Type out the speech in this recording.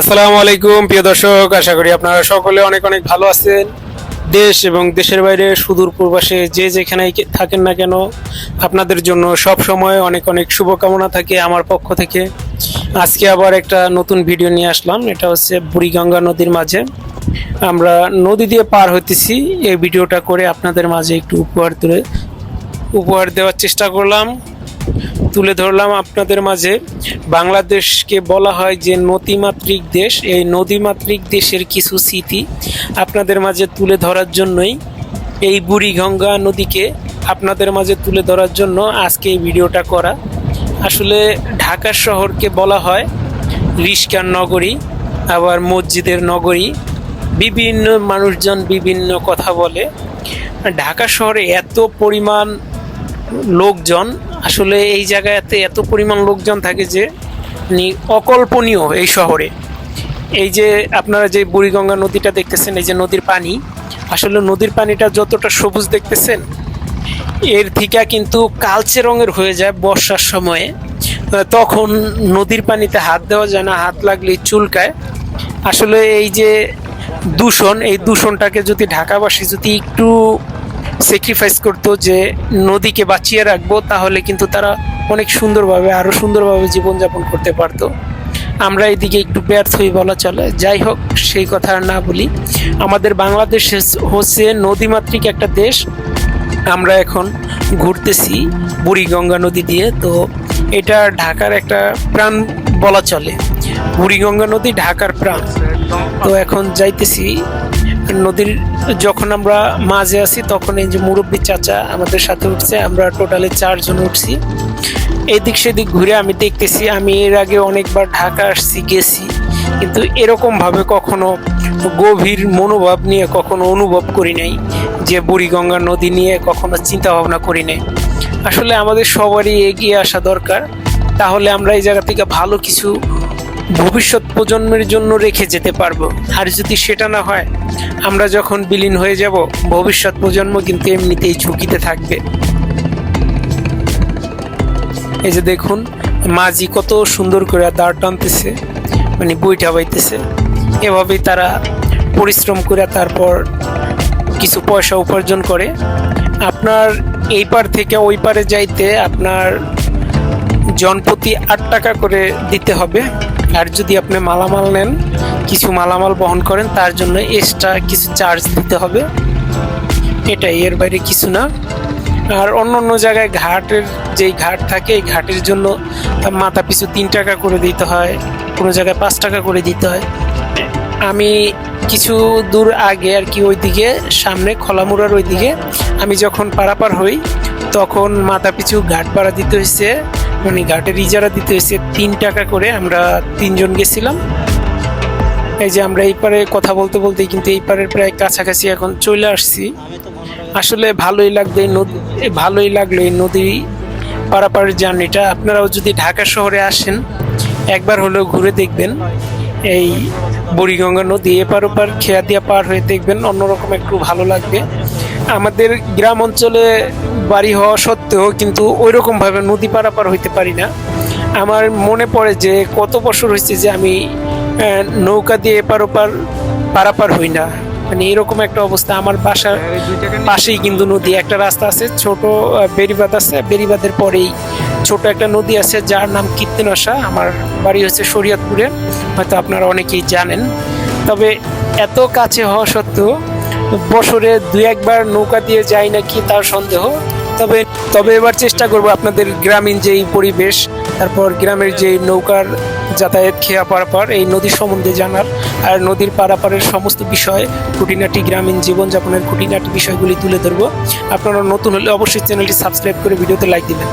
আসসালামু আলাইকুম, প্রিয় দর্শক, আশা করি আপনারা সকলে অনেক অনেক ভালো আছেন। দেশ এবং দেশের বাইরে সুদূর পূর্বাসে যে যেখানে থাকেন না কেন, আপনাদের জন্য সব সময় অনেক অনেক শুভকামনা থাকে আমার পক্ষ থেকে। আজকে আবার একটা নতুন ভিডিও নিয়ে আসলাম, এটা হচ্ছে বুড়িগঙ্গা নদীর মাঝে। আমরা নদী দিয়ে পার হইতেছি, এই ভিডিওটা করে আপনাদের মাঝে একটু উপহার তুলে উপহার দেওয়ার চেষ্টা করলাম। তুলে ধরলাম আপনাদের মাঝে। বাংলাদেশকে বলা হয় যে নদীমাতৃক দেশ। এই নদীমাতৃক দেশের কিছু স্মৃতি আপনাদের মাঝে তুলে ধরার জন্যই এই বুড়িগঙ্গা নদীকে আপনাদের মাঝে তুলে ধরার জন্য আজকে এই ভিডিওটা করা। আসলে ঢাকা শহরকে বলা হয় রিস্কার নগরী, আবার মসজিদের নগরী। বিভিন্ন মানুষজন বিভিন্ন কথা বলে। ঢাকা শহরে এত পরিমাণ লোকজন আসলে এই জায়গাতে এত পরিমাণ লোকজন থাকে যে অকল্পনীয় এই শহরে। এই যে আপনারা যে বুড়িগঙ্গা নদীটা দেখতেছেন, এই যে নদীর পানি, আসলে নদীর পানিটা যতটা সবুজ দেখতেছেন, এর থেকে কিন্তু কালচে রঙের হয়ে যায় বর্ষার সময়ে। তখন নদীর পানিতে হাত দেওয়া যায় না, হাত লাগলে চুলকায়। আসলে এই যে দূষণ, এই দূষণটাকে যদি ঢাকাবাসী যদি একটু স্যাক্রিফাইস করতো যে নদীকে বাঁচিয়ে রাখব, তাহলে কিন্তু তারা অনেক সুন্দরভাবে আরও সুন্দরভাবে জীবনযাপন করতে পারতো। আমরা এদিকে একটু ব্যর্থই বলা চলে। যাই হোক, সেই কথা আর না বলি। আমাদের বাংলাদেশ হচ্ছে- হচ্ছে নদীমাতৃক একটা দেশ। আমরা এখন ঘুরতেছি বুড়িগঙ্গা নদী দিয়ে। তো এটা ঢাকার একটা প্রাণ বলা চলে। বুড়িগঙ্গা নদী ঢাকার প্রাণ। তো এখন যাইতেছি নদীর যখন আমরা মাঝে আছি, তখন এই যে মুরব্বী চাচা আমাদের সাথে উঠছে, আমরা টোটালি চারজন উঠছি। এদিক সেদিক ঘুরে আমি দেখতেছি, আমি এর আগে অনেকবার ঢাকা আসছি, গেছি। কিন্তু এরকমভাবে কখনো গভীর মনোভাব নিয়ে কখনো অনুভব করি নাই, যে বুড়িগঙ্গা নদী নিয়ে কখনো চিন্তা ভাবনা করি নাই। আসলে আমাদের সবারই এগিয়ে আসা দরকার। তাহলে আমরা এই জায়গা থেকে ভালো কিছু ভবিষ্যৎ প্রজন্মের জন্য রেখে যেতে পারব। আর যদি সেটা না হয়, আমরা যখন বিলীন হয়ে যাব, ভবিষ্যৎ প্রজন্ম কিন্তু এমনিতেই ঝুঁকিতে থাকবে। এই যে দেখুন, মাঝি কত সুন্দর করে দাঁড় টানতেছে মানে বইটা বাইতেছে। এভাবেই তারা পরিশ্রম করে তারপর কিছু পয়সা উপার্জন করে। আপনার এই পার থেকে ওই পারে যাইতে আপনার জনপ্রতি আট টাকা করে দিতে হবে। আর যদি আপনি মালামাল নেন, কিছু মালামাল বহন করেন, তার জন্য এক্সট্রা কিছু চার্জ দিতে হবে। এটাই, এর বাইরে কিছু না। আর অন্য অন্য জায়গায় ঘাটের, যেই ঘাট থাকে, এই ঘাটের জন্য মাথা পিছু তিন টাকা করে দিতে হয়, কোনো জায়গায় পাঁচ টাকা করে দিতে হয়। আমি কিছু দূর আগে আর কি ওইদিকে, সামনে খলামুড়ার ওইদিকে, আমি যখন পারাপার হই, তখন মাথা পিছু ঘাট ভাড়া দিতে হয়েছে মানে ঘাটের ইজারা দিতে হয়েছে তিন টাকা করে আমরা তিনজন গেছিলাম। এই যে আমরা এই পারে কথা বলতে বলতেই কিন্তু এই পারের প্রায় কাছাকাছি এখন চলে আসছি। আসলে ভালোই লাগবে নদী ভালোই লাগল এই নদী পারাপাড়ের জার্নিটা। আপনারাও যদি ঢাকা শহরে আসেন, একবার হলেও ঘুরে দেখবেন। এই বুড়িগঙ্গা নদী এপার ওপার খেয়া দিয়া পার হয়ে দেখবেন অন্যরকম একটু ভালো লাগবে। আমাদের গ্রাম অঞ্চলে বাড়ি হওয়া সত্ত্বেও কিন্তু ওই রকমভাবে নদী পারাপার হইতে পারি না। আমার মনে পড়ে যে কত বছর হয়েছে যে আমি নৌকা দিয়ে এপার ওপার পারাপার হই না। মানে এরকম একটা অবস্থা। আমার বাসার পাশেই কিন্তু নদী। একটা রাস্তা আছে, ছোট বেড়িবাঁধ আছে। বেড়িবাঁধের পরেই ছোট একটা নদী আছে, যার নাম কীর্তিনশা। আমার বাড়ি হচ্ছে শরীয়তপুরে, হয়তো আপনারা অনেকেই জানেন। তবে এত কাছে হওয়া সত্ত্বেও বছরে দু একবার নৌকা দিয়ে যাই নাকি তার সন্দেহ। তবে তবে এবার চেষ্টা করব আপনাদের গ্রামীণ যেই পরিবেশ, তারপর গ্রামের যে নৌকার যাতায়াত খেয়া পারাপার, এই নদীর সম্বন্ধে জানার। আর নদীর পারাপারের সমস্ত বিষয়, খুঁটিনাটি গ্রামীণ জীবনযাপনের খুঁটিনাটি বিষয়গুলি তুলে ধরবো। আপনারা নতুন হলে অবশ্যই চ্যানেলটি সাবস্ক্রাইব করে ভিডিওতে লাইক দিবেন।